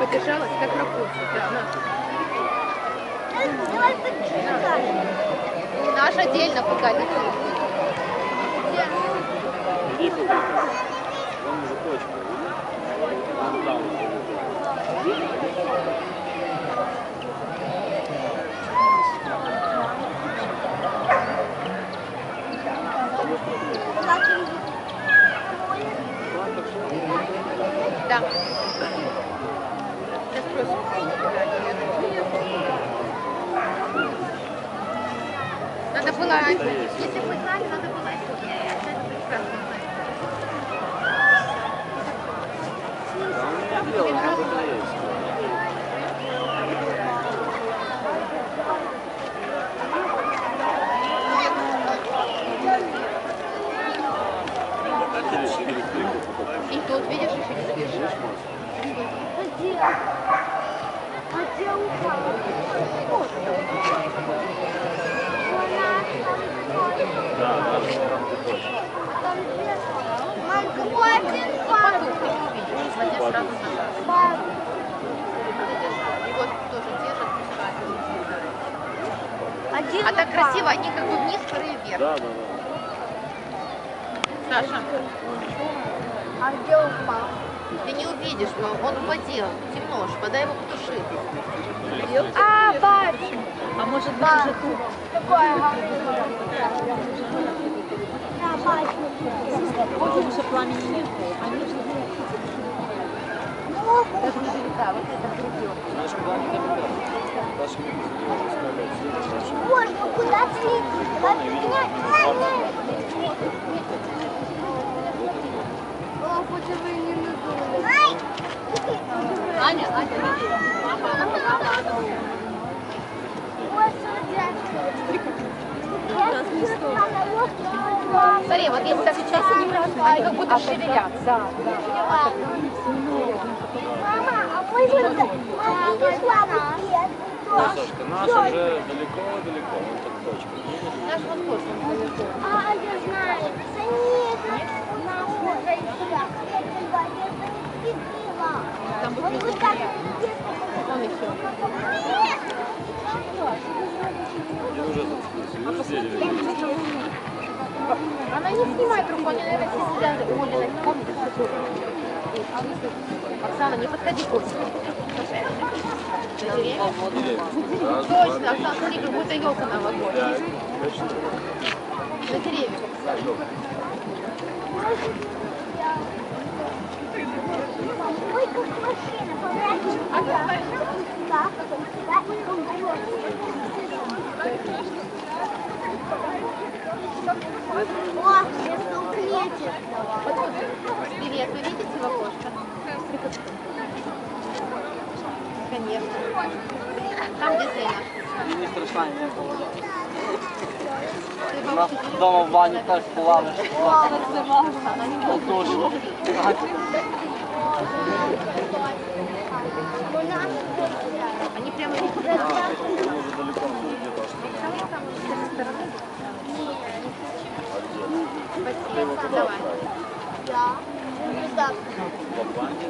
Подержалась, как ракушка. Да, Давай почитай. на. Наш отдельно пока летит. Иди куда. Вон уже точка. Вон там. Да. Надо было, если бы знали, надо было. И тут, видишь, еще? А А так красиво, они как бы вниз, вторые вверх. Да, да, да. Саша, А где упал? Ты не увидишь, но он в воде, темно ж, вода его потушит. А, бачу. А может быть уже тут? Такое Да, бачу. Потому что пламени нет. Они же Даже издалека, вот это. Знаешь, куда? Даже не можно сказать. Можно Смотри, вот если так сейчас они, они как будто шевелятся. Да, Мама, а мы вот а, пошла букет. Сашка, наш уже далеко-далеко. Вон там точка. Наш вот космос далеко. А, я знаю. Да нет, наш уже сюда. Там Вот будет вы так Он еще. Где уже зацепился? Она не снимает руку, они, наверное, сидят. Оля, Оксана, не подходи к. На два, Точно, Оксана, смотри, как будто елка пять. Точно. На деревьях. Ой, как машина, поворачивай. Да, Конечно. Там, где Зена. Мені страшна ніякого. Ты У нас бабушка вдома в бані теж плавиш. Отож. Они прямо не Уже далеко, где-то аж Спасибо. Давай. Да. Так. в банке.